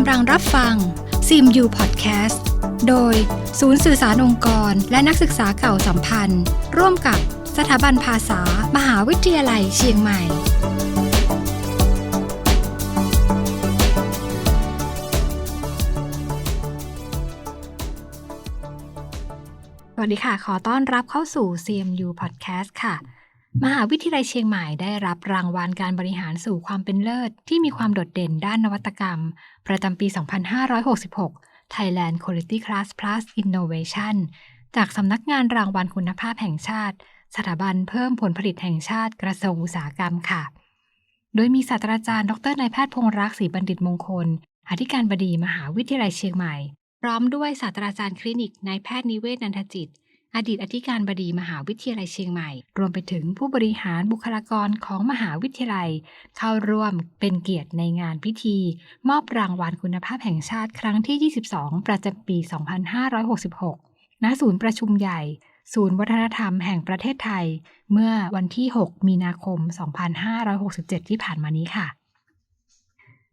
กำลังรับฟังซิมยูพอดแคสต์โดยศูนย์สื่อสารองค์กร และนักศึกษาเก่าสัมพันธ์ ร่วมกับสถาบันภาษา มหาวิทยาลัยเชียงใหม่ สวัสดีค่ะ ขอต้อนรับเข้าสู่ CMU Podcast ค่ะ มหาวิทยาลัยเชียงใหม่ได้รับรางวัลการบริหารสู่ความเป็นเลิศ ที่มีความโดดเด่นด้านนวัตกรรม ประจำปี 2566 Thailand Quality Class Plus Innovation จากสำนักงานรางวัลคุณภาพแห่งชาติ สถาบันเพิ่มผลผลิตแห่งชาติกระทรวงอุตสาหกรรมค่ะ โดยมีศาสตราจารย์ดรนายแพทย์พงษ์รักษ์ศรีบัณฑิตมงคล อธิการบดีมหาวิทยาลัยเชียงใหม่ พร้อมด้วยศาสตราจารย์คลินิกนายแพทย์นิเวศนันทจิต อดีตอธิการบดีมหาวิทยาลัยเชียงใหม่ รวมไปถึงผู้บริหารบุคลากรของมหาวิทยาลัย เข้าร่วมเป็นเกียรติในงานพิธี มอบรางวัลคุณภาพแห่งชาติครั้งที่ 22 ประจำปี 2566 ณ ศูนย์ประชุมใหญ่ ศูนย์วัฒนธรรมแห่งประเทศไทย เมื่อวันที่ 6 มีนาคม 2567 ที่ผ่านมานี้ค่ะ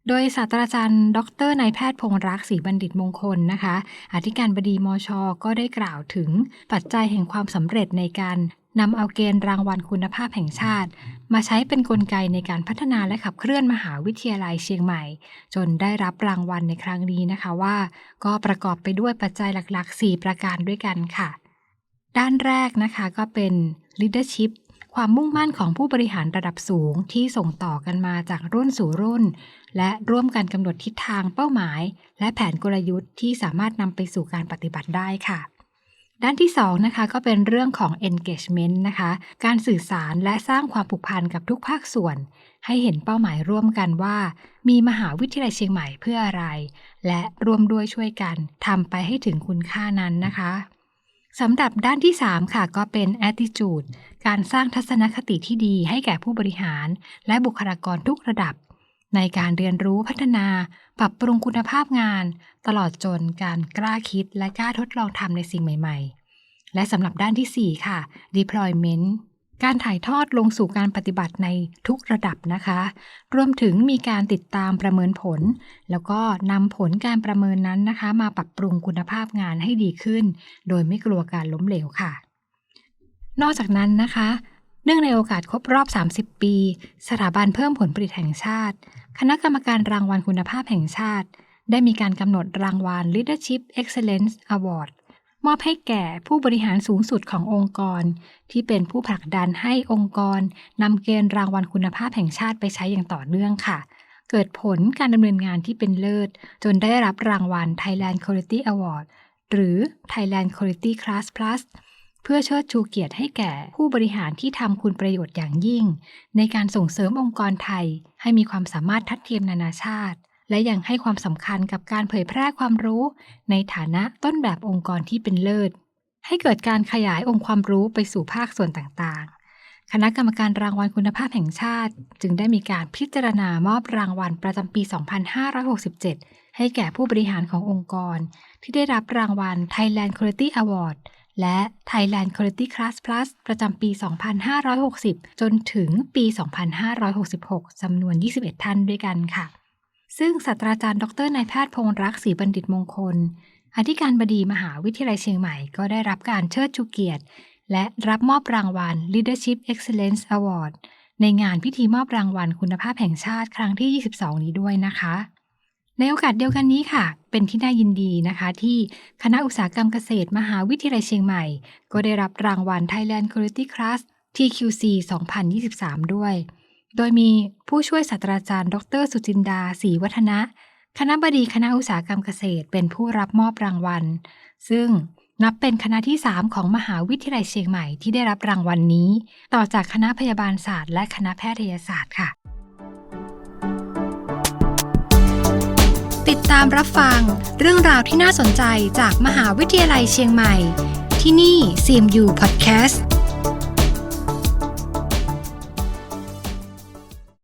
โดยศาสตราจารย์ ดรนายแพทย์พงษ์รักษ์ศรีบัณฑิตมงคลนะคะ อธิการบดีมช ก็ได้กล่าวถึงปัจจัยแห่งความสำเร็จในการนำเอาเกณฑ์รางวัลคุณภาพแห่งชาติ มาใช้เป็นนกลไกในการพัฒนาและขับเคลื่อนมหาวิทยาลัยเชียงใหม่ จนได้รับรางวัลในครั้งนี้นะคะว่า ก็ประกอบไปด้วยปัจจัยหลักๆ 4 ประการด้วยกันค่ะ ด้านแรกนะคะก็เป็น leadership ความมุ่งมั่นของผู้บริหารระดับสูงที่ส่งต่อกันมาจากรุ่นสู่รุ่น และร่วมกันกำหนดทิศทางเป้าหมาย และแผนกลยุทธ์ที่สามารถนำไปสู่การปฏิบัติได้ค่ะ ด้านที่2นะคะก็เป็นเรื่องของ engagement นะคะ การสื่อสารและสร้างความผูกพันกับทุกภาคส่วน ให้เห็นเป้าหมายร่วมกันว่า มีมหาวิทยาลัยเชียงใหม่เพื่ออะไร และร่วมด้วยช่วยกันทำไปให้ถึงคุณค่านั้นนะคะ สำหรับด้านที่ 3 ค่ะก็เป็น attitude การสร้างทัศนคติที่ดีให้แก่ผู้บริหาร และบุคลากรทุกระดับ ในการเรียนรู้พัฒนา ปรับปรุงคุณภาพงาน ตลอดจนการกล้าคิดและกล้าทดลองทำในสิ่งใหม่ ๆ และสำหรับด้านที่ 4 ค่ะ deployment การถ่ายทอดลงสู่การปฏิบัติในทุกระดับนะคะ รวมถึงมีการติดตามประเมินผล แล้วก็นำผลการประเมินนั้นนะคะ มาปรับปรุงคุณภาพงานให้ดีขึ้น โดยไม่กลัวการล้มเหลวค่ะ นอกจากนั้นนะคะเนื่องในโอกาสครบรอบ 30 ปี สถาบันเพิ่มผลผลิตแห่งชาติ คณะกรรมการรางวัลคุณภาพแห่งชาติ ได้มีการกำหนดรางวัล Leadership Excellence Award มอบให้แก่ผู้บริหารสูงสุดขององค์กร ที่เป็นผู้ผลักดันให้องค์กรนำเกณฑ์รางวัลคุณภาพแห่งชาติไปใช้อย่างต่อเนื่องค่ะ เกิดผลการดำเนินงานที่เป็นเลิศ จนได้รับรางวัล Thailand Quality Award หรือ Thailand Quality Class Plus เพื่อเชิดชูเกียรติให้แก่ผู้บริหารที่ทำคุณประโยชน์อย่างยิ่ง ในการส่งเสริมองค์กรไทยให้มีความสามารถทัดเทียมนานาชาติ และยังให้ความสำคัญกับการเผยแพร่ความรู้ ในฐานะต้นแบบองค์กรที่เป็นเลิศ ให้เกิดการขยายองค์ความรู้ไปสู่ภาคส่วนต่างๆ คณะกรรมการรางวัลคุณภาพแห่งชาติ จึงได้มีการพิจารณามอบรางวัลประจำปี 2567 ให้แก่ผู้บริหารขององค์กร ที่ได้รับรางวัล Thailand Quality Award และ Thailand Quality Class Plus ประจำปี 2560 จนถึงปี 2566 จำนวน 21 ท่านด้วยกันค่ะ ซึ่งศาสตราจารย์ ดรนายแพทย์พงษ์รักษ์ศรีบัณฑิตมงคล อธิการบดีมหาวิทยาลัยเชียงใหม่ก็ได้รับการเชิดชูเกียรติ และรับมอบรางวัล Leadership Excellence Award ในงานพิธีมอบรางวัลคุณภาพแห่งชาติครั้งที่ 22 นี้ด้วยนะคะ ในโอกาสเดียวกันนี้ค่ะ เป็นที่น่ายินดีนะคะ ที่คณะอุตสาหกรรมเกษตรมหาวิทยาลัยเชียงใหม่ ก็ได้รับรางวัล Thailand Quality Class TQC 2023 ด้วย โดยมีผู้ช่วยศาสตราจารย์ ดร สุจินดาศรีวัฒนะ คณะบดีคณะอุตสาหกรรมเกษตร เป็นผู้รับมอบรางวัล ซึ่งนับเป็นคณะที่ 3 ของมหาวิทยาลัยเชียงใหม่ที่ได้รับรางวัลนนี้ ต่อจากคณะพยาบาลศาสตร์ และคณะแพทยศาสตร์ค่ะ ติดตามรับฟังเรื่องราวที่น่าสนใจจากมหาวิทยาลัยเชียงใหม่ ที่นี่ CMU Podcast